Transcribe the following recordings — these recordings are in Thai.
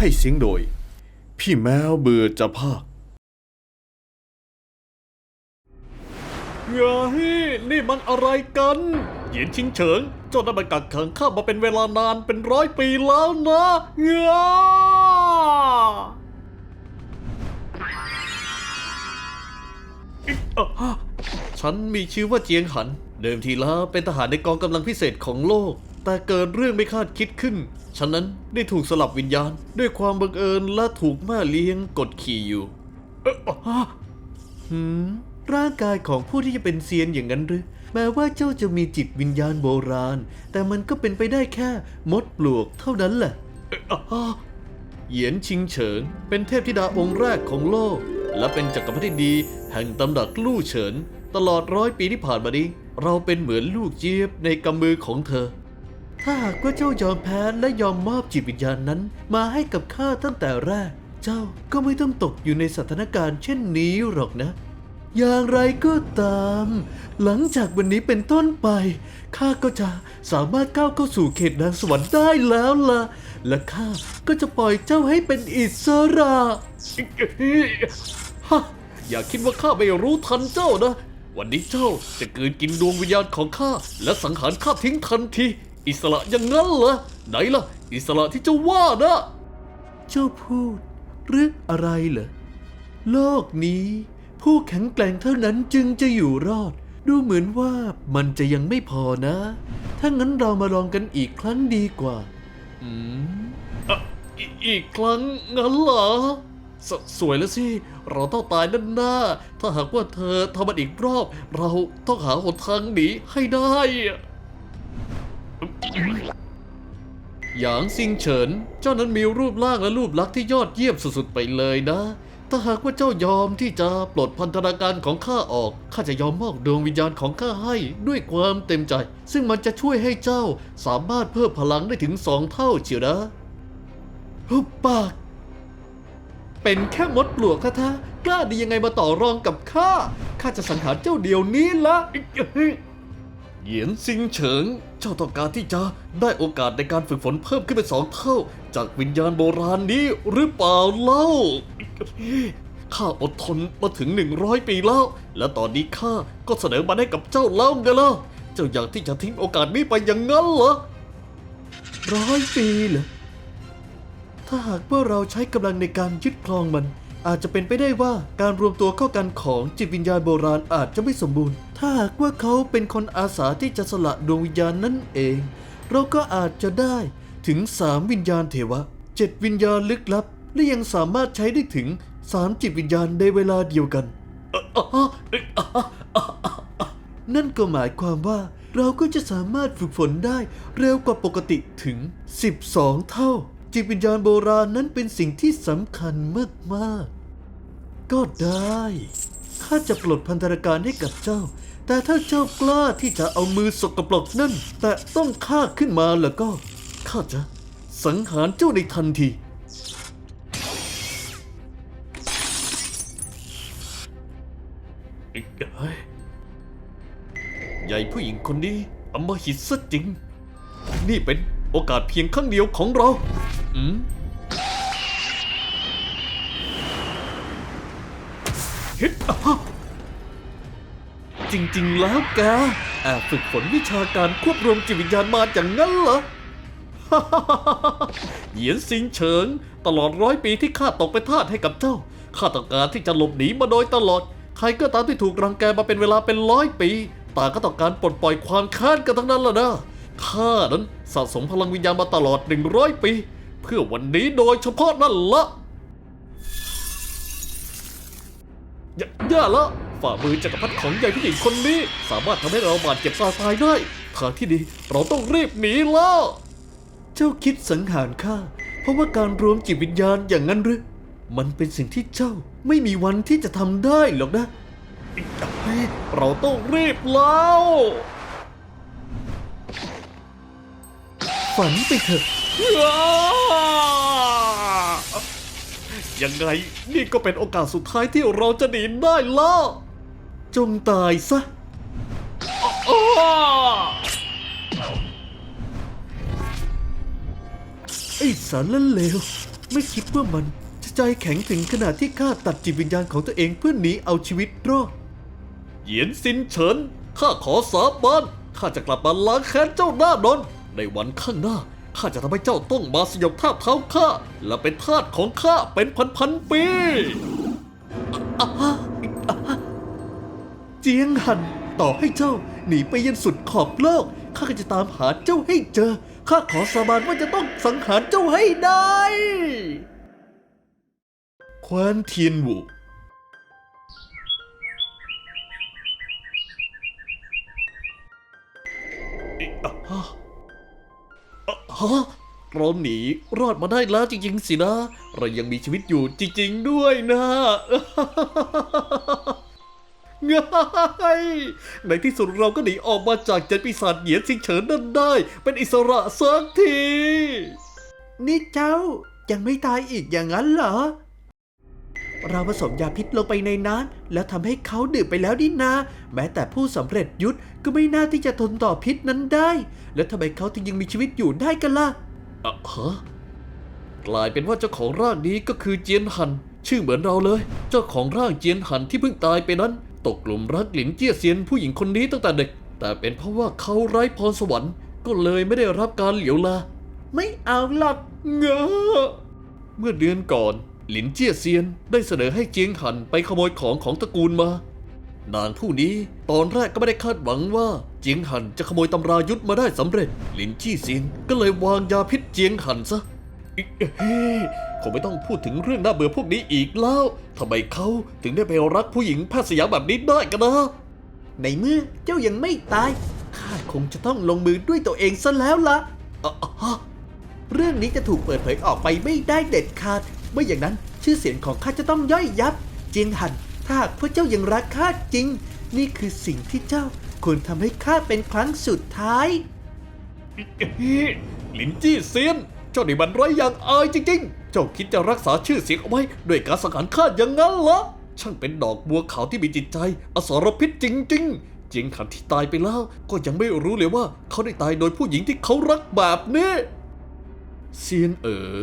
ให้เสียงโดย พี่แมวเบื่อจะภาคเฮ้ยนี่มันอะไรกัน เหยียนชิงเฉิงเจ้านั้นมันกักขังข้ามาเป็นเวลานานเป็นร้อยปีแล้วนะเงาฉันมีชื่อว่าเจียงหัน เดิมทีแล้วเป็นทหารในกองกำลังพิเศษของโลกแต่เกิดเรื่องไม่คาดคิดขึ้นฉันนั้นได้ถูกสลับวิญญาณ ด้วยความบังเอิญและถูกแม่เลี้ยงกดขี่อยู่หืมร่างกายของผู้ที่จะเป็นเซียนอย่างนั้นหรือ แม้ว่าเจ้าจะมีจิตวิญญาณโบราณ แต่มันก็เป็นไปได้แค่มดปลวกเท่านั้นแหละเอ่ออะเหยียนชิงเฉิงเป็นเทพธิดาองค์แรกของโลก และเป็นจักรพรรดิดีแห่งตำหนักลู่เฉิน ตลอดร้อยปีที่ผ่านมานี้ เราเป็นเหมือนลูกเจี๊ยบในกำมือของเธอ ถ้าหากว่าเจ้ายอมแพ้และยอมมอบจิตวิญญาณนั้น มาให้กับข้าตั้งแต่แรก เจ้าก็ไม่ต้องตกอยู่ในสถานการณ์เช่นนี้หรอกนะ อย่างไรก็ตาม หลังจากวันนี้เป็นต้นไปข้าก็จะสามารถก้าวเข้าสู่เขตแดนสวรรค์ได้แล้วล่ะ และข้าก็จะปล่อยเจ้าให้เป็นอิสระฮะอย่าคิดว่าข้าไม่รู้ทันเจ้านะ วันนี้เจ้าจะเกินกินดวงวิญญาณของข้าและสังหารข้าทิ้งทันที อิสระอย่างนั้นเหรอไหนล่ะ อิสระที่เจ้าว่านะเจ้าพูดหรืออะไรเหรอโลกนี้ ผู้แข็งแกร่งเท่านั้นจึงจะอยู่รอด ดูเหมือนว่ามันจะยังไม่พอนะ ถ้างั้นเรามาลองกันอีกครั้งดีกว่า อืมอะออีกครั้งงั้นเหรอสสวยแล้วสิ เราต้องตายนั่นหน้า ถ้าหากว่าเธอทำมันอีกรอบ เราต้องหาหนทางหนีให้ได้อะ หยางซิงเฉิน เจ้านั้นมีรูปร่างและรูปลักษณ์ที่ยอดเยี่ยมสุดๆไปเลยนะ ถ้าหากว่าเจ้ายอมที่จะปลดพันธนาการของข้าออก ข้าจะยอมมอบดวงวิญญาณของข้าให้ด้วยความเต็มใจ ซึ่งมันจะช่วยให้เจ้าสามารถเพิ่มพลังได้ถึงสองเท่าเชียวนะหุบปาก เป็นแค่มดปลวกท่าๆกล้าดียังไงมาต่อรองกับข้า ข้าจะสังหารเจ้าเดียวนี้ละ เหยียนซิงเฉิง เจ้าต้องการที่จะได้โอกาสในการฝึกฝนเพิ่มขึ้นเป็นสองเท่า จากวิญญาณโบราณนี้หรือเปล่าเล่า ข้าอดทนมาถึง 100 ปีแล้ว และตอนนี้ข้าก็เสนอมาให้กับเจ้าแล้วไงล่ะ เจ้าอยากที่จะทิ้งโอกาสนี้ไปอย่างนั้นเหรอร้อยปีเหรอ ถ้าหากว่าเราใช้กำลังในการยึดครองมัน อาจจะเป็นไปได้ว่าการรวมตัวเข้ากันของจิตวิญญาณโบราณอาจจะไม่สมบูรณ์ ถ้าหากว่าเขาเป็นคนอาสาที่จะสละดวงวิญญาณนั่นเอง เราก็อาจจะได้ถึงสามวิญญาณเทวะเจ็ดวิญญาณลึกลับ และยังสามารถใช้ได้ถึงสามจิตวิญญาณในเวลาเดียวกัน นั่นก็หมายความว่าเราก็จะสามารถฝึกฝนได้เร็วกว่าปกติถึง 12 เท่า จิตวิญญาณโบราณนั้นเป็นสิ่งที่สำคัญมากๆก็ได้ ข้าจะปลดพันธนาการให้กับเจ้า แต่ถ้าเจ้ากล้าที่จะเอามือสกปรกนั่น แต่ต้องข้าขึ้นมาแล้วก็ข้าจะสังหารเจ้าในทันทีเฮ้ยใหญ่ผู้หญิงคนนี้อำมหิตซะจริง นี่เป็นโอกาสเพียงครั้งเดียวของเรา อืมฮิตอะฮะ จริง ๆ แล้วแกแอบฝึกฝนวิชาการควบรวมจิตวิญญาณมาอย่างนั้นเหรอ เหยียนซิงเฉิง ตลอดร้อยปีที่ข้าตกเป็นทาสให้กับเจ้าข้าต้องการที่จะหลบหนีมาโดยตลอด ใครก็ตามที่ถูกรังแกมาเป็นเวลาเป็นร้อยปีต่างก็ต้องการปลดปล่อยความค้านกันทั้งนั้นแหละนะข้านั้นสะสมพลังวิญญาณมาตลอด 100 ปี เพื่อวันนี้โดยเฉพาะนั่นละอย่าอย่าละ ฝ่ามือจักรพรรดิของใหญ่ผู้หญิงคนนี้ สามารถทำให้เราบาดเจ็บตาตายได้ ทางที่ดีเราต้องรีบหนีแล้วเจ้าคิดสังหารข้าเพราะว่าการรวมจิตวิญญาณอย่างนั้นหรือมันเป็นสิ่งที่เจ้าไม่มีวันที่จะทำได้หรอกนะเฮ้ยเราต้องรีบแล้วฝันไปเถอะ ยังไงนี่ก็เป็นโอกาสสุดท้ายที่เราจะหนีได้แล้ว จงตายซะอ้ไอ้สารละเลว ไม่คิดว่ามันจะใจแข็งถึงขนาดที่ข้าตัดจิตวิญญาณของตัวเองเพื่อหนีเอาชีวิตรอด เหยียนซินเฉิน ข้าขอสาบาน ข้าจะกลับมาล้างแค้นเจ้าหน้านอน ในวันข้างหน้า ข้าจะทำให้เจ้าต้องมาสยบท่าเท้าข้า และเป็นทาสของข้าเป็นพันๆปีอะ จียงหัน ต่อให้เจ้าหนีไปยันสุดขอบโลก ข้าก็จะตามหาเจ้าให้เจอ ข้าขอสาบานว่าจะต้องสังหารเจ้าให้ได้ควานเทียนหวูฮะเราหนีรอดมาได้แล้วจริง ๆ สินะ เรายังมีชีวิตอยู่จริง ๆ ด้วยนะ ง่ายในที่สุดเราก็หนีออกมาจากเจ็ดปีศาจเหยียนสิงเฉินนั่นได้ เป็นอิสระสักที นี่เจ้ายังไม่ตายอีกอย่างนั้นเหรอ เราผสมยาพิษลงไปในน้ำแล้วทำให้เขาดื่มไปแล้วนี่นา แม้แต่ผู้สำเร็จยุทธก็ไม่น่าที่จะทนต่อพิษนั้นได้ แล้วทำไมเขาถึงยังมีชีวิตอยู่ได้กันล่ะอะฮะกลายเป็นว่าเจ้าของร่างนี้ก็คือเจียนหัน ชื่อเหมือนเราเลย เจ้าของร่างเจียนหันที่เพิ่งตายไปนั้น ตกหลุมรักหลินเจี้ยเซียนผู้หญิงคนนี้ตั้งแต่เด็ก แต่เป็นเพราะว่าเขาไร้พรสวรรค์ก็เลยไม่ได้รับการเหลียวลา ไม่เอาหรอกเงอเมื่อเดือนก่อน หลินเจี้ยเซียนได้เสนอให้เจียงหันไปขโมยของของตระกูลมา นางผู้นี้ตอนแรกก็ไม่ได้คาดหวังว่าเจียงหันจะขโมยตำรายุทธมาได้สำเร็จ หลินจี้เซียนก็เลยวางยาพิษเจียงหันซะอิเฮ้ คงไม่ต้องพูดถึงเรื่องน่าเบื่อพวกนี้อีกแล้วทำไมเขาถึงได้ไปรักผู้หญิงแพทย์สยามแบบนี้ได้กันนะในเมื่อเจ้ายังไม่ตายข้าคงจะต้องลงมือด้วยตัวเองซะแล้วละอะอะฮะเรื่องนี้จะถูกเปิดเผยออกไปไม่ได้เด็ดขาดไม่อย่างนั้นชื่อเสียงของข้าจะต้องย่อยยับ เจียงหัน ถ้าหากพวกเจ้ายังรักข้าจริง นี่คือสิ่งที่เจ้าควรทำให้ข้าเป็นครั้งสุดท้ายลินจี้เซียน เจ้านี่มันไร้อย่างอายจริง ๆ เจ้าคิดจะรักษาชื่อเสียงเอาไว้ด้วยการสังหารข้าอย่างนั้นเหรอ ช่างเป็นดอกบัวขาวที่มีจิตใจ อสรพิษจริง ๆ เจียงหันที่ตายไปแล้ว ก็ยังไม่รู้เลยว่าเขาได้ตายโดยผู้หญิงที่เขารักแบบนี้เซียนเอ๋อ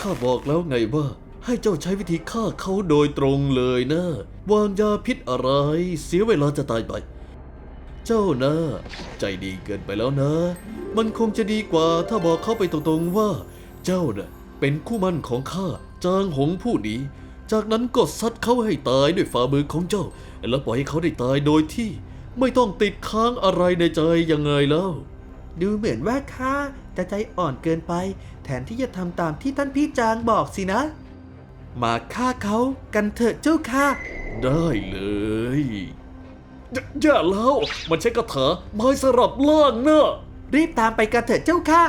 ข้าบอกแล้วไงว่า ให้เจ้าใช้วิธีฆ่าเขาโดยตรงเลยนะ วางยาพิษอะไร เสียเวลาจะตายไป เจ้านะ ใจดีเกินไปแล้วนะ มันคงจะดีกว่าถ้าบอกเขาไปตรงๆว่า เจ้าน่ะ เป็นคู่มั่นของข้าจางหงผู้นี้ จากนั้นก็ซัดเขาให้ตายด้วยฝ่ามือของเจ้า แล้วปล่อยให้เขาได้ตายโดยที่ไม่ต้องติดค้างอะไรในใจยังไงแล้ว ดูเหมือนว่าข้าจะใจอ่อนเกินไป แทนที่จะทำตามที่ท่านพี่จางบอกสินะ มาฆ่าเขากันเถอะเจ้าค่ะ ได้เลยอย่าอย่าแล้วมันใช้กระถาไม้สลับล่างเนอะรีบตามไปกันเถอะเจ้าค่ะ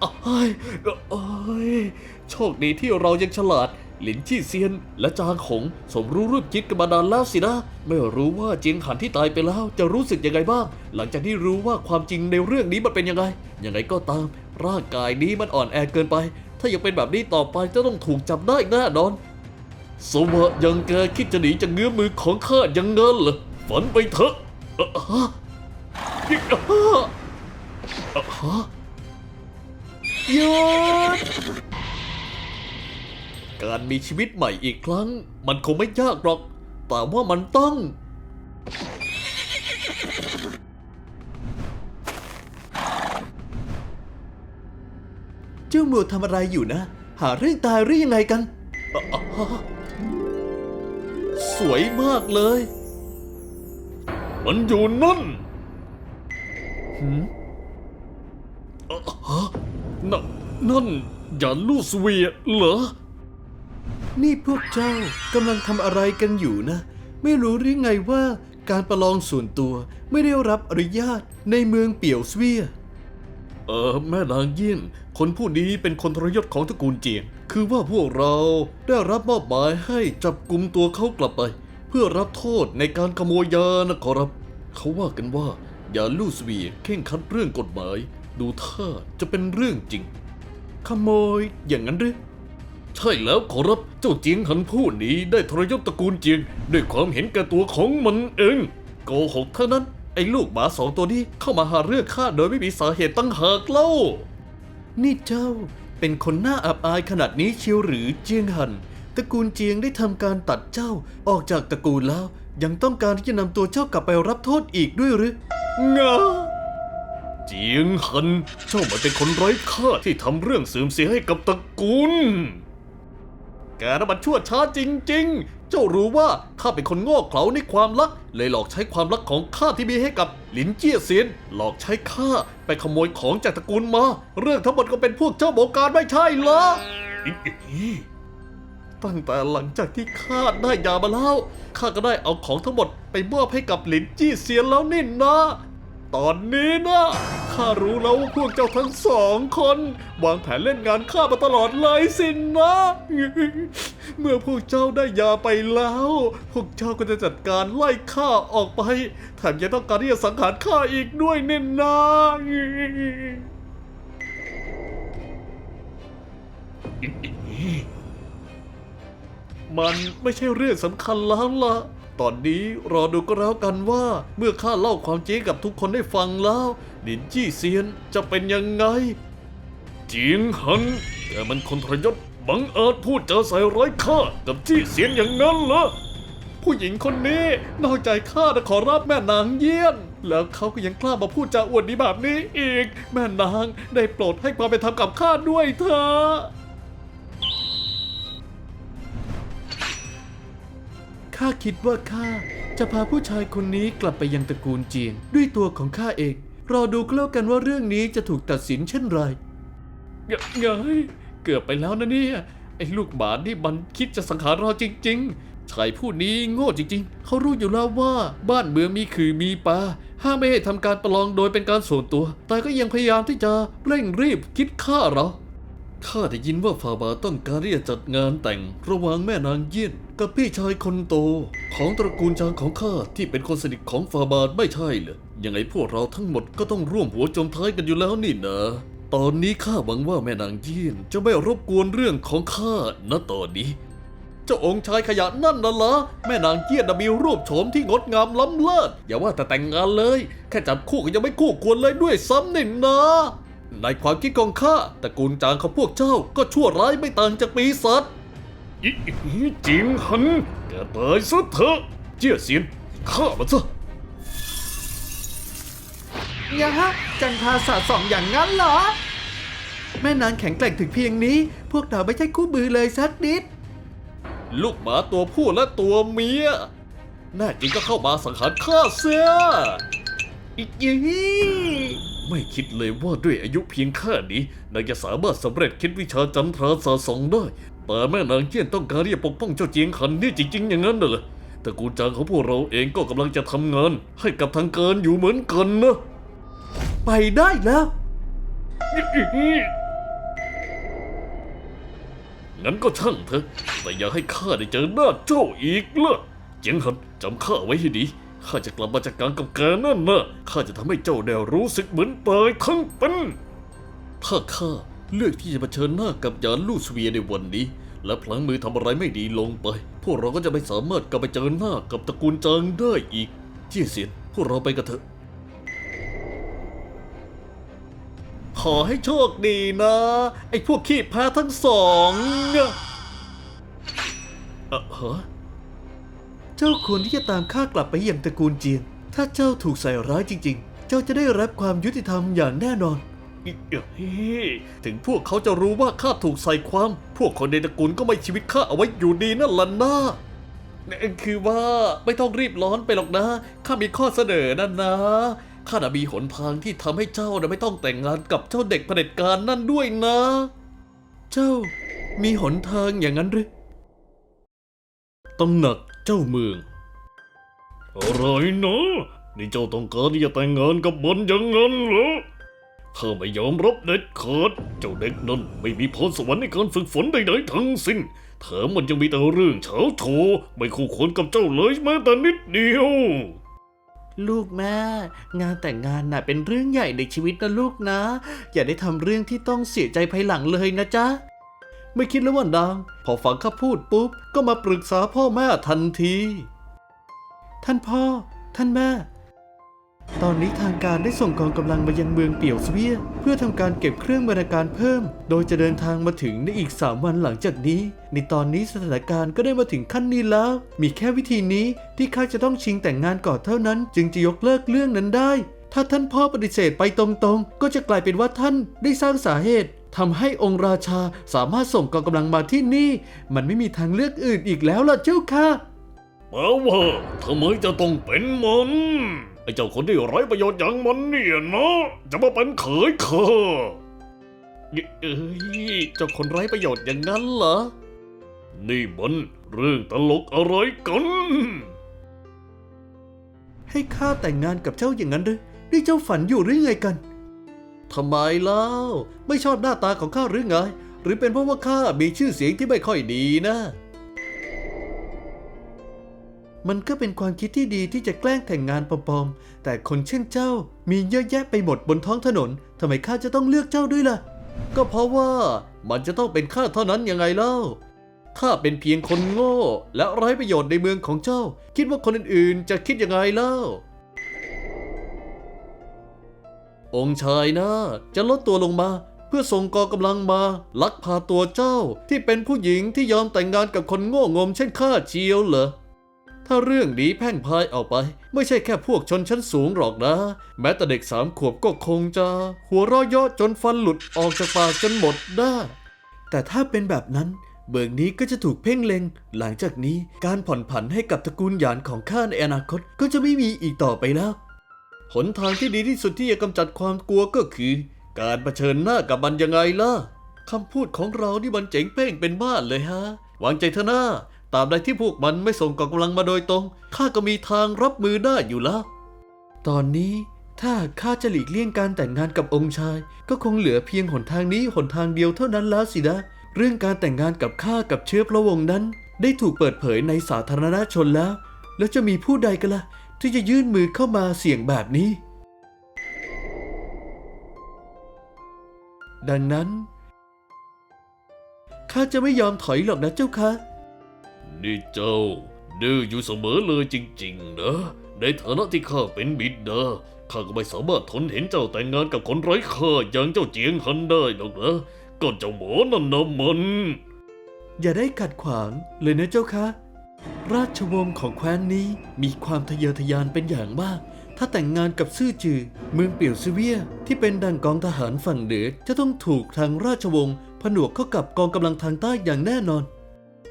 โอ้ยโอ้ยโชคดีที่เรายังฉลาด หลินชี่เซียน และจางหงสมรู้ร่วมคิดกันมานานแล้วสินะ ไม่รู้ว่าเจียงหันที่ตายไปแล้วจะรู้สึกยังไงบ้าง หลังจากที่รู้ว่าความจริงในเรื่องนี้มันเป็นยังไง ยังไงก็ตาม ร่างกายนี้มันอ่อนแอเกินไป ถ้ายังเป็นแบบนี้ต่อไปจะต้องถูกจับได้แน่นอนสวะยังแกคิดจะหนีจากเงื้อมือของข้ายังเงินเหรอฝันไปเถอะ ฮะหยุดการมีชีวิตใหม่อีกครั้ง มันคงไม่ยากหรอก แต่ว่ามันต้อง เจ้ามัวทำอะไรอยู่นะ หาเรื่องตายหรือยังไงกัน สวยมากเลย มันอยู่นั่น หืมฮะนนนั่นอย่าลูสเวียเหรอ นี่พวกเจ้ากำลังทำอะไรกันอยู่นะ ไม่รู้หรือไงว่าการประลองส่วนตัวไม่ได้รับอนุญาตในเมืองเปี่ยวสเวีย เออแม่นางเยี่ยน คนผู้นี้เป็นคนทรยศของตระกูลเจียง คือว่าพวกเราได้รับมอบหมายให้จับกลุ่มตัวเขากลับไป เพื่อรับโทษในการขโมยยานะขอรับ เขาว่ากันว่า ยาลูสวีเข่งคัดเรื่องกฎหมาย ดูท่าจะเป็นเรื่องจริง ขโมยอย่างนั้นหรือใช่แล้วขอรับเจ้าเจียงหันผู้นี้ได้ทรยศตระกูลเจียง ด้วยความเห็นแก่ตัวของมันเองโกหกเท่านั้น ไอ้ลูกหมาสองตัวนี้เข้ามาหาเรื่องข้าโดยไม่มีสาเหตุตั้งหากเล่า นี่เจ้าเป็นคนหน้าอับอายขนาดนี้เชียวหรือเจียงหันตระกูลเจียงได้ทำการตัดเจ้าออกจากตระกูลแล้ว ยังต้องการที่จะนำตัวเจ้ากลับไปรับโทษอีกด้วยหรืองาเจียงหัน เจ้ามันเป็นคนไร้ค่าที่ทำเรื่องเสื่อมเสียให้กับตระกูล แกน่ะมันชั่วช้าจริง ๆ เจ้ารู้ว่าข้าเป็นคนโง่เขลาในความรัก เลยหลอกใช้ความรักของข้าที่มีให้กับหลินเจี้ยเซียน หลอกใช้ข้าไปขโมยของจากตระกูลมา เรื่องทั้งหมดก็เป็นพวกเจ้าบงการไม่ใช่เหรอ ตั้งแต่หลังจากที่ข้าได้ยามาแล้วข้าก็ได้เอาของทั้งหมดไปมอบให้กับหลินจี้เซียนแล้วนี่นะ ตอนนี้นะข้ารู้แล้วว่าพวกเจ้าทั้งสองคน วางแผนเล่นงานข้ามาตลอดเลยสินนะ เมื่อพวกเจ้าได้ยาไปแล้ว พวกเจ้าก็จะจัดการไล่ข้าออกไปแถมยังต้องการที่จะสังหารข้าอีกด้วยเนี่ยนะ มันไม่ใช่เรื่องสำคัญแล้วล่ะ ตอนนี้รอดูก็แล้วกันว่า เมื่อข้าเล่าความจริงกับทุกคนได้ฟังแล้วหลินจี้เซียนจะเป็นยังไงเจียงหันแกมันคนทรยศบังอาจพูดจาใส่ร้ายข้ากับจี้เสียนอย่างนั้นเหรอผู้หญิงคนนี้นอกใจข้าจะขอรับแม่นางเยี่ยน แล้วเขาก็ยังกล้ามาพูดจาอวดดีแบบนี้อีก แม่นางได้โปรดให้ความเป็นธรรมกับข้าด้วยเถอะ ข้าคิดว่าข้าจะพาผู้ชายคนนี้กลับไปยังตระกูลจียงด้วยตัวของข้าเอง รอดูก็แล้วกันว่าเรื่องนี้จะถูกตัดสินเช่นไรเงยเกือบไปแล้วนะเนี่ยไอ้ลูกหมานี่มันคิดจะสังหารเราจริง ๆ ชายผู้นี้โง่จริง ๆ เขารู้อยู่แล้วว่าบ้านเมืองมีคือมีปลาห้ามไม่ให้ทำการประลองโดยเป็นการส่วนตัว แต่ก็ยังพยายามที่จะเร่งรีบคิดฆ่าเรา ข้าได้ยินว่าฟาบาต้องการที่จะจัดงานแต่งระหว่างแม่นางเยี่ยนกับพี่ชายคนโต ของตระกูลจางของข้าที่เป็นคนสนิทของฟาบาไม่ใช่เหรอยังไงพวกเราทั้งหมดก็ต้องร่วมหัวจมท้ายกันอยู่แล้วนี่นะตอนนี้ข้าหวังว่าแม่นางเยี่ยนจะไม่รบกวนเรื่องของข้าณตอนนี้เจ้าองค์ชายขยะนั่นน่ะเหรอแม่นางเกียนน่ะมีรูปโฉมที่งดงามล้ำเลิศอย่าว่าแต่แต่งงานเลย แค่จับคู่ก็ยังไม่คู่ควรเลยด้วยซ้ำนี่นะ ในความคิดของข้าตระกูลจางของพวกเจ้าก็ชั่วร้ายไม่ต่างจากปีศาจอิอิเจียงหันแกตายซะเถอะเจี้ยเสียนฆ่ามันซะอย่าฮะจันทาสาสองอย่างนั้นเหรอ แม่นางแข็งแกร่งถึงเพียงนี้ พวกเราไม่ใช่คู่มือเลยสักนิด ลูกหมาตัวผู้และตัวเมีย แน่จริงก็เข้ามาสังหารข้าเสีย อีกยี่ไม่คิดเลยว่าด้วยอายุเพียงแค่นี้นางจะสามารถสำเร็จคิดวิชาจันทราสาสองได้ แต่แม่นางเจี้ยนต้องการที่จะปกป้องเจ้าเจียงขันนี่จริง ๆ อย่างนั้นน่ะเหรอตระกูลจางของพวกเราเองก็กำลังจะทำงาน ให้กับทางการอยู่เหมือนกันนะ ไปได้แล้ว งั้นก็ช่างเถอะ แต่อย่าให้ข้าได้เจอหน้าเจ้าอีกล่ะเจียงหันจำข้าไว้ให้ดี ข้าจะกลับมาจากการกับแกนั่นนะข้าจะทำให้เจ้าได้รู้สึกเหมือนตายทั้งเป็นถ้าข้าเลือกที่จะเผชิญหน้ากับยานลู่เวียในวันนี้ และพลังมือทำอะไรไม่ดีลงไป พวกเราก็จะไม่สามารถกลับไปเจอหน้ากับตระกูลจางได้อีกเจียเสียนพวกเราไปกันเถอะขอให้โชคดีนะ ไอ้พวกขี้แพ้ทั้งสองอะอะฮะ เจ้าควรที่จะตามข้ากลับไปยังตระกูลเจียง ถ้าเจ้าถูกใส่ร้ายจริง ๆ เจ้าจะได้รับความยุติธรรมอย่างแน่นอนอิเอ้ยถึงพวกเขาจะรู้ว่าข้าถูกใส่ความ พวกคนในตระกูลก็ไม่ชีวิตข้าเอาไว้อยู่ดีนั่นล่ะนะนั่นคือว่าไม่ต้องรีบร้อนไปหรอกนะ ข้ามีข้อเสนอนั่นนะ ข้าน่ะมีหนทางที่ทำให้เจ้าน่ะไม่ต้องแต่งงานกับเจ้าเด็กเผด็จการนั่นด้วยนะ เจ้ามีหนทางอย่างนั้นหรือตำหนัก เจ้าเมือง อะไรนะนี่เจ้าต้องการที่จะแต่งงานกับมันอย่างนั้นเหรอข้าไม่ยอมรับเด็ดขาด เจ้าเด็กนั้นไม่มีพรสวรรค์ในการฝึกฝนใดๆทั้งสิ้นแถมมันยังมีแต่เรื่องเฉาโชว์ไม่คู่ควรกับเจ้าเลยแม้แต่นิดเดียว ลูกแม่ งานแต่งงานน่ะเป็นเรื่องใหญ่ในชีวิตนะลูกนะ อย่าได้ทำเรื่องที่ต้องเสียใจภายหลังเลยนะจ๊ะ ไม่คิดแล้วว่านาง พอฟังข้าพูดปุ๊บ ก็มาปรึกษาพ่อแม่ทันที ท่านพ่อ ท่านแม่ ตอนนี้ทางการได้ส่งกองกำลังมายังเมืองเปี่ยวสเวีย เพื่อทำการเก็บเครื่องบรรณาการเพิ่ม โดยจะเดินทางมาถึงในอีก 3 วันหลังจากนี้ ในตอนนี้สถานการณ์ก็ได้มาถึงขั้นนี้แล้ว มีแค่วิธีนี้ที่ข้าจะต้องชิงแต่งงานก่อนเท่านั้น จึงจะยกเลิกเรื่องนั้นได้ถ้าท่านพ่อปฏิเสธไปตรงๆ ก็จะกลายเป็นว่าท่านได้สร้างสาเหตุ ทำให้องค์ราชาสามารถส่งกองกำลังมาที่นี่ มันไม่มีทางเลือกอื่นอีกแล้วล่ะเจ้าค่ะแปลว่าทำไมจะต้องเป็นมันไอ้เจ้าคนที่ไร้ประโยชน์อย่างมันเนี่ยนะจะมาเป็นเขยข้าเอ้ยเจ้าคนไร้ประโยชน์อย่างนั้นเหรอ นี่มันเรื่องตลกอะไรกัน ให้ข้าแต่งงานกับเจ้าอย่างนั้นหรือนี่เจ้าฝันอยู่หรือไงกัน ทำไมเล่า ไม่ชอบหน้าตาของข้าหรือไง หรือเป็นเพราะว่าข้ามีชื่อเสียงที่ไม่ค่อยดีนะ มันก็เป็นความคิดที่ดีที่จะแกล้งแต่งงานปลอมๆ แต่คนเช่นเจ้ามีเยอะแยะไปหมดบนท้องถนนทำไมข้าจะต้องเลือกเจ้าด้วยล่ะ ก็เพราะว่ามันจะต้องเป็นข้าเท่านั้นยังไงเล่าข้าเป็นเพียงคนโง่ และไร้ประโยชน์ในเมืองของเจ้า คิดว่าคนอื่นๆ จะคิดยังไงเล่า องค์ชายนะจะลดตัวลงมา เพื่อส่งกองกำลังมา ลักพาตัวเจ้าที่เป็นผู้หญิงที่ยอมแต่งงานกับคนโง่งมเช่นข้าเชียวเหรอถ้าเรื่องนี้แพ่งพายออกไป ไม่ใช่แค่พวกชนชั้นสูงหรอกนะ แม้แต่เด็กสามขวบก็คงจะ หัวเราะเยาะจนฟันหลุดออกจากปากจนหมดได้แต่ถ้าเป็นแบบนั้นเมืองนี้ก็จะถูกเพ่งเล็ง หลังจากนี้การผ่อนผันให้กับตระกูลหยานของข้าในอนาคตก็จะไม่มีอีกต่อไปแล้ว หนทางที่ดีที่สุดที่จะกำจัดความกลัวก็คือ การเผชิญหน้ากับมันยังไงล่ะคำพูดของเรานี่มันเจ๋งเป้งเป็นบ้านเลยฮะวางใจเถอะนะตาบใดที่พวกมันไม่ส่งกองกำลังมาโดยตรงข้าก็มีทางรับมือได้อยู่แล้ว ตอนนี้ถ้าข้าจะหลีกเลี่ยงการแต่งงานกับองค์ชาย ก็คงเหลือเพียงหนทางนี้หนทางเดียวเท่านั้นแล้วสินะ เรื่องการแต่งงานกับข้ากับเชื้อพระวงศ์นั้น ได้ถูกเปิดเผยในสาธารณชนแล้ว แล้วจะมีผู้ใดกันล่ะ ที่จะยื่นมือเข้ามาเสี่ยงแบบนี้ ดังนั้นข้าจะไม่ยอมถอยหรอกนะเจ้าค่ะนี่เจ้าดื้ออยู่เสมอเลยจริง ๆ นะ ในฐานะที่ข้าเป็นบิดาข้าก็ไม่สามารถทนเห็นเจ้าแต่งงานกับคนไร้ค่าอย่างเจ้าเจียงฮันได้หรอกนะก็เจ้าหมอนั่นนะมัน อย่าได้ขัดขวางเลยนะเจ้าคะ ราชวงศ์ของแคว้นนี้มีความทะเยอทะยานเป็นอย่างมาก ถ้าแต่งงานกับซื่อจือ เมืองเปี่ยวซิเวียที่เป็นดังกองทหารฝั่งเหนือจะต้องถูกทางราชวงศ์ผนวกเข้ากับกองกำลังทางใต้อย่างแน่นอน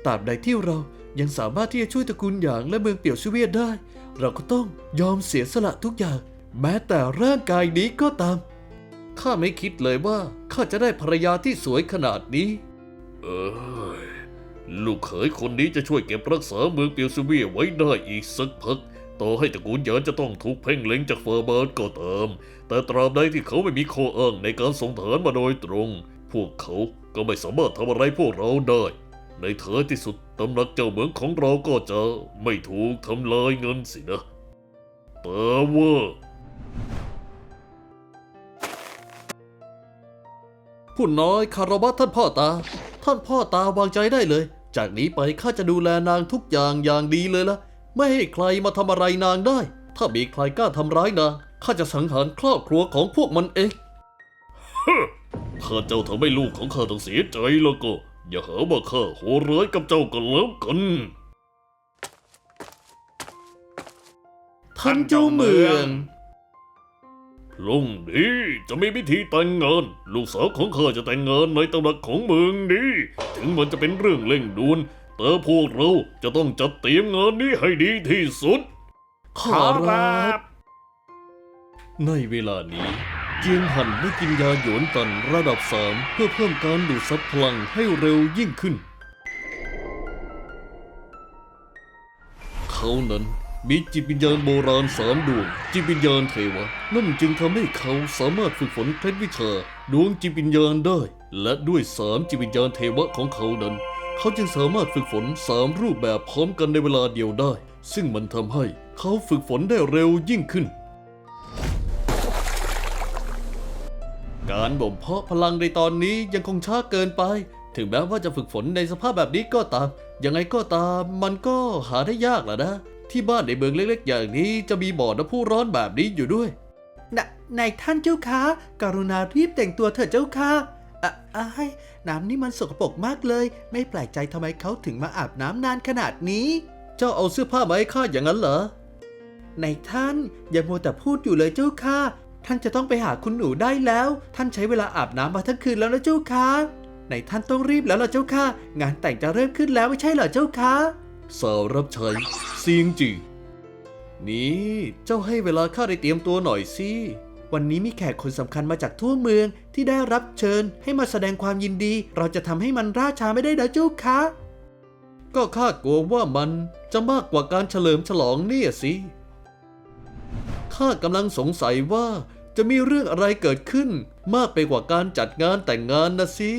ตราบใดที่เรายังสามารถที่จะช่วยตระกูลหยางและเมืองเปี่ยวซิเวียได้ เราก็ต้องยอมเสียสละทุกอย่าง แม้แต่ร่างกายนี้ก็ตาม ข้าไม่คิดเลยว่าข้าจะได้ภรรยาที่สวยขนาดนี้ เอ้ย ลูกเขยคนนี้จะช่วยเก็บรักษาเมืองเปียวซูเวียไว้ได้อีกสักพัก ต่อให้ตระกูลหยานจะต้องถูกเพ่งเล็งจากเฟอร์เบิร์ดก็ตาม แต่ตราบใดที่เขาไม่มีข้ออ้างในการส่งทหารมาโดยตรง พวกเขาก็ไม่สามารถทำอะไรพวกเราได้ ในท้ายที่สุดตำหนักเจ้าเมืองของเราก็จะไม่ถูกทำลายเงินสินะแต่ว่าผู้น้อยคารวะท่านพ่อตา ท่านพ่อตาวางใจได้เลย จากนี้ไปข้าจะดูแลนางทุกอย่างอย่างดีเลยละไม่ให้ใครมาทำอะไรนางได้ ถ้ามีใครกล้าทำร้ายนางข้าจะสังหารครอบครัวของพวกมันเองถ้าเจ้าทำให้ลูกของข้าต้องเสียใจแล้วก็ อย่าหาว่าข้าโหดร้ายกับเจ้ากันแล้วกันท่านเจ้าเมือง พรุ่งนี้จะมีพิธีแต่งงาน ลูกสาวของข้าจะแต่งงานในตำหนักของเมืองนี้ ถึงมันจะเป็นเรื่องเร่งด่วนแต่พวกเราจะต้องจัดเตรียมงานนี้ให้ดีที่สุด ขอรับ ในเวลานี้ เจียงหันได้กินยาหยวนตันระดับสามเพื่อเพิ่มการดูดซับพลังให้เร็วยิ่งขึ้น เขานั้น มีจิตวิญญาณโบราณสามดวง จิตวิญญาณเทวะ นั่นจึงทำให้เขาสามารถฝึกฝนเคล็ดวิชาดวงจิตวิญญาณได้ และด้วยสามจิตวิญญาณเทวะของเขานั้น เขาจึงสามารถฝึกฝนสามรูปแบบพร้อมกันในเวลาเดียวได้ ซึ่งมันทำให้เขาฝึกฝนได้เร็วยิ่งขึ้น การบ่มเพาะพลังในตอนนี้ยังคงช้าเกินไป ถึงแม้ว่าจะฝึกฝนในสภาพแบบนี้ก็ตาม ยังไงก็ตามมันก็หาได้ยากแหละนะ ที่บ้านในเมืองเล็กๆ อย่างนี้จะมีบ่อน้ำพุร้อนแบบนี้อยู่ด้วยนนายท่านเจ้าคะกรุณารีบแต่งตัวเถิดเจ้าค่ะอะอ้ายน้ำนี่มันสกปรกมากเลย ไม่แปลกใจทำไมเขาถึงมาอาบน้ำนานขนาดนี้ เจ้าเอาเสื้อผ้ามาให้ข้าอย่างนั้นเหรอนายท่านอย่ามัวแต่พูดอยู่เลยเจ้าค่ะ ท่านจะต้องไปหาคุณหนูได้แล้ว ท่านใช้เวลาอาบน้ำมาทั้งคืนแล้วนะเจ้าค่ะนายท่านต้องรีบแล้วล่ะเจ้าค่ะ งานแต่งจะเริ่มขึ้นแล้วไม่ใช่เหรอเจ้าค่ะ สาวรับใช้เซียงจือนี่เจ้าให้เวลาข้าได้เตรียมตัวหน่อยสิ วันนี้มีแขกคนสำคัญมาจากทั่วเมืองที่ได้รับเชิญให้มาแสดงความยินดี เราจะทำให้มันราช้าไม่ได้นะเจ้าคะก็ข้ากลัวว่ามันจะมากกว่าการเฉลิมฉลองเนี่ยสิ ข้ากำลังสงสัยว่าจะมีเรื่องอะไรเกิดขึ้นมากไปกว่าการจัดงานแต่งงานนะสิ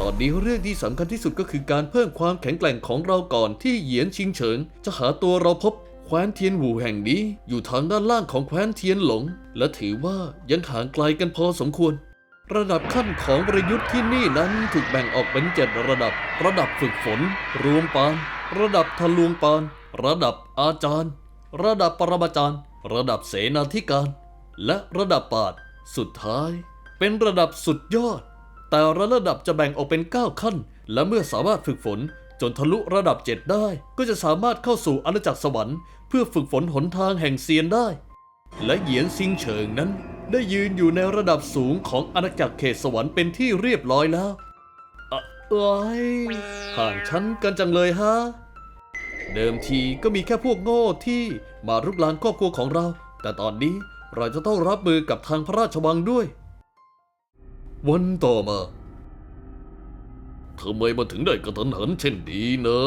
ตอนนี้เรื่องที่สำคัญที่สุดก็คือการเพิ่มความแข็งแกร่งของเราก่อนที่เหยียนชิงเฉิง จะหาตัวเราพบแคว้นเทียนหูแห่งนี้ อยู่ทางด้านล่างของแคว้นเทียนหลง และถือว่ายังห่างไกลกันพอสมควร ระดับขั้นของประยุทธ์ที่นี่นั้นถูกแบ่งออกเป็นเจ็ดระดับ ระดับฝึกฝน รวมปาน ระดับทะลวงปาน ระดับอาจารย์ ระดับปรมาจารย์ ระดับเสนาธิการ และระดับปาดสุดท้าย เป็นระดับสุดยอด แต่ละระดับจะแบ่งออกเป็น 9 ขั้น และเมื่อสามารถฝึกฝนจนทะลุระดับ 7 ได้ ก็จะสามารถเข้าสู่อาณาจักรสวรรค์เพื่อฝึกฝนหนทางแห่งเซียนได้ และเหยียนซิงเฉิงนั้น ได้ยืนอยู่ในระดับสูงของอาณาจักรเขตสวรรค์เป็นที่เรียบร้อยแล้วอะเอ้ยห่างชั้นกันจังเลยฮะ เดิมทีก็มีแค่พวกโง่ที่มารุกรานครอบครัวของเรา แต่ตอนนี้เราจะต้องรับมือกับทางพระราชวังด้วย วันต่อมาทำไมมาถึงได้กระทันหันเช่นนี้นะ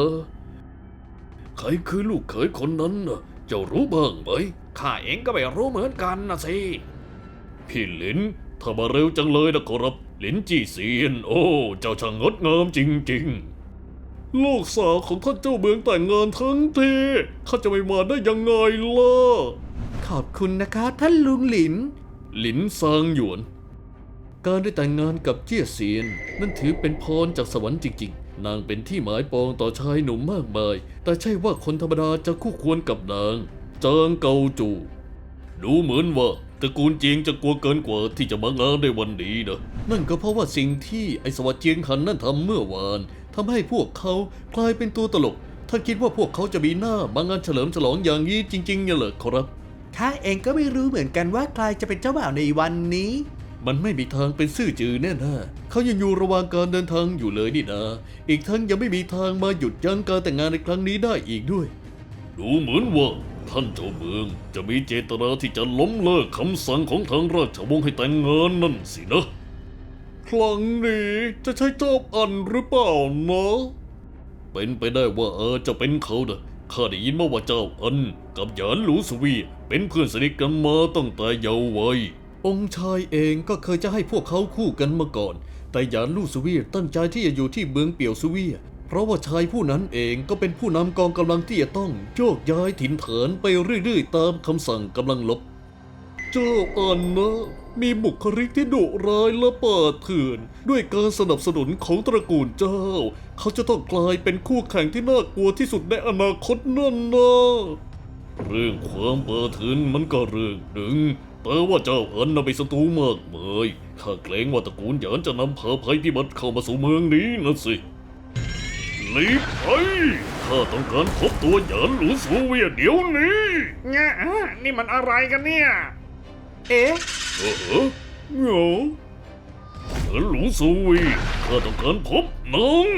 ใครคือลูกเขยคนนั้นน่ะเจ้ารู้บ้างไหม ข้าเองก็ไม่รู้เหมือนกันนะสิ พี่หลินถ้ามาเร็วจังเลยนะขอรับหลินจีเซียน โอ้ เจ้าช่างงดงามจริง ๆ ลูกสาวของท่านเจ้าเมืองแต่งงานทั้งทีข้าจะไม่มาได้ยังไงล่ะ ขอบคุณนะคะท่านลุงหลิน หลินซางหยวน การได้แต่งงานกับเจี้ยเซียน นั่นถือเป็นพรจากสวรรค์จริงๆ นางเป็นที่หมายปองต่อชายหนุ่มมากมาย แต่ใช่ว่าคนธรรมดาจะคู่ควรกับนาง จางเกาจู ดูเหมือนว่าตระกูลเจียงจะกลัวเกินกว่าที่จะมางานในวันนี้นะ นั่นก็เพราะว่าสิ่งที่ไอสวัสดเจียงหันนั่นทำเมื่อวานทำให้พวกเขากลายเป็นตัวตลกท่านคิดว่าพวกเขาจะมีหน้ามางานเฉลิมฉลองอย่างนี้จริงๆเนี่ยเหรอครับ ข้าเองก็ไม่รู้เหมือนกันว่าใครจะเป็นเจ้าบ่าวในวันนี้ มันไม่มีทางเป็นซื่อจือแน่ๆเขายังอยู่ระหว่างการเดินทางอยู่เลยนี่นะ อีกทั้งยังไม่มีทางมาหยุดยั้งการแต่งงานในครั้งนี้ได้อีกด้วย ดูเหมือนว่าท่านเจ้าเมืองจะมีเจตนาที่จะล้มเลิกคำสั่งของทางราชวงศ์ให้แต่งงานนั่นสินะ ครั้งนี้จะใช่เจ้าอันหรือเปล่านะเป็นไปได้ว่าเออจะเป็นเขานะข้าได้ยินมาว่าเจ้าอัน กับหยานหลูสวี เป็นเพื่อนสนิทกันมาตั้งแต่เยาว์วัย องค์ชายเองก็เคยจะให้พวกเขาคู่กันมาก่อน แต่หยานลู่สวีตั้งใจที่จะอยู่ที่เมืองเปียวสวีเพราะว่าชายผู้นั้นเองก็เป็นผู้นำกองกำลังที่จะต้องโยกย้ายถิ่นฐานไปเรื่อยๆ ตามคำสั่งกำลังลบ เจ้าอันนะ มีบุคลิกที่ดุร้ายและป่าเถื่อน ด้วยการสนับสนุนของตระกูลเจ้า เขาจะต้องกลายเป็นคู่แข่งที่น่ากลัวที่สุดในอนาคตนั่นนะเรื่องความป่าเถื่อนมันก็เรื่องหนึ่ง แต่ว่าเจ้าอันน่ะเป็นศัตรูมากมายข้าเกรงว่าตระกูลหยานจะนำพาภัยพิบัติเข้ามาสู่เมืองนี้นะสิหลีกไปข้าต้องการพบตัวหยานหลูสูเวียเดี๋ยวนี้เนี่ยนี่มันอะไรกันเนี่ย เอ๊ะเออเหงาเฉินหลงซูวีข้าต้องการพบนาง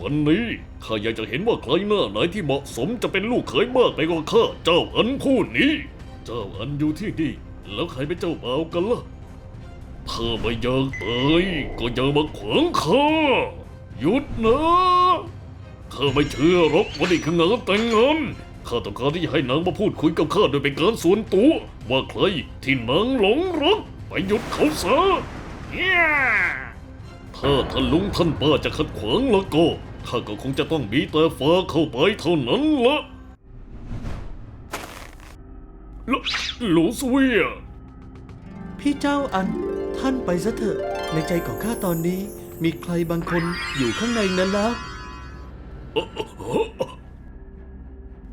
วันนี้ข้าอยากจะเห็นว่าใครหน้าไหนที่เหมาะสมจะเป็นลูกเขยมากไปกว่าข้าเจ้าอันผู้นี้ เจ้าอันอยู่ที่นี่แล้วใครเป็นเจ้าบ่าวกันล่ะถ้าไม่อยากตายก็อย่ามาขวางข้าหยุดนะข้าไม่เชื่อหรอกว่านี่คืองานแต่งงานข้าต้องการที่จะให้นางมาพูดคุยกับข้าโดยเป็นการส่วนตัวว่าใครที่นางหลงรักไปหยุดเขาซะเนี่ยถ้าท่านลุงท่านป้าจะขัดขวางแล้วก็ข้าก็คงจะต้องมีแต่ฟ้าเข้าไปเท่านั้นละ ลหลูสเวียพี่เจ้าอันท่านไปซะเถอะ ในใจของข้าตอนนี้มีใครบางคนอยู่ข้างในนั้นแล้ว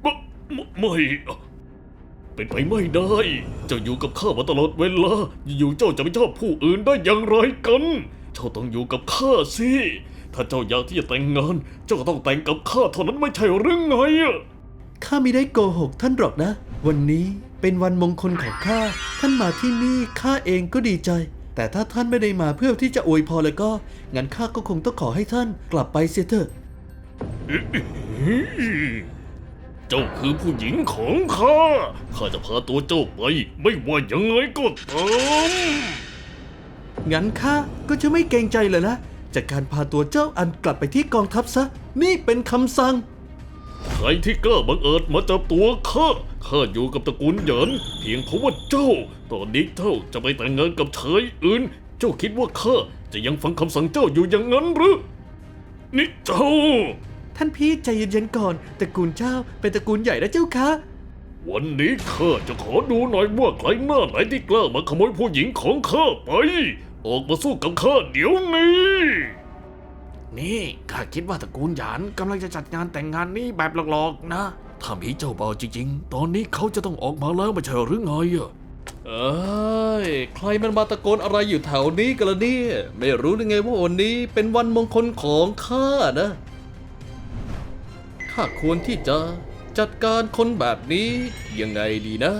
ไม่ไม่เป็นไปไม่ได้ เจ้าอยู่กับข้ามาตลอดเวลา อยู่ๆเจ้าจะไม่ชอบผู้อื่นได้อย่างไรกัน เจ้าต้องอยู่กับข้าสิ ถ้าเจ้าอยากที่จะแต่งงาน เจ้าก็ต้องแต่งกับข้าเท่านั้นไม่ใช่หรือไงอะข้าไม่ได้โกหกท่านหรอกนะ วันนี้ เป็นวันมงคลของข้า ท่านมาที่นี่ข้าเองก็ดีใจ แต่ถ้าท่านไม่ได้มาเพื่อที่จะอวยพรแล้วก็ งั้นข้าก็คงต้องขอให้ท่านกลับไปเสียเถอะ เจ้าคือผู้หญิงของข้า ข้าจะพาตัวเจ้าไป ไม่ว่ายังไงก็ตามงั้นข้าก็จะไม่เกรงใจเลยนะ จากการพาตัวเจ้าอันกลับไปที่กองทัพซะ นี่เป็นคำสั่ง ใครที่กล้าบังเอิญมาจับตัวข้า ข้าอยู่กับตระกูลเหยินเพียงเพราะว่าเจ้า ตอนนี้เจ้าจะไปแต่งงานกับชายอื่น เจ้าคิดว่าข้าจะยังฟังคำสั่งเจ้าอยู่อย่างนั้นหรือ นี่เจ้า ท่านพี่ใจเย็นๆก่อนตระกูลเจ้าเป็นตระกูลใหญ่นะเจ้าคะวันนี้ข้าจะขอดูหน่อยว่าใครหน้าไหนที่กล้ามาขโมยผู้หญิงของข้าไป ออกมาสู้กับข้าเดี๋ยวนี้ นี่ข้าคิดว่าตระกูลหยานกำลังจะจัดงานแต่งงานนี้แบบหลอกๆนะถ้ามีเจ้าบ่าวจริงๆ ตอนนี้เขาจะต้องออกมาแล้วไม่ใช่หรือไงอะเอ้ย ใครมันมาตะโกนอะไรอยู่แถวนี้กันละเนี่ย ไม่รู้ได้ไงว่าวันนี้เป็นวันมงคลของข้านะ ข้าควรที่จะจัดการคนแบบนี้ยังไงดีนะ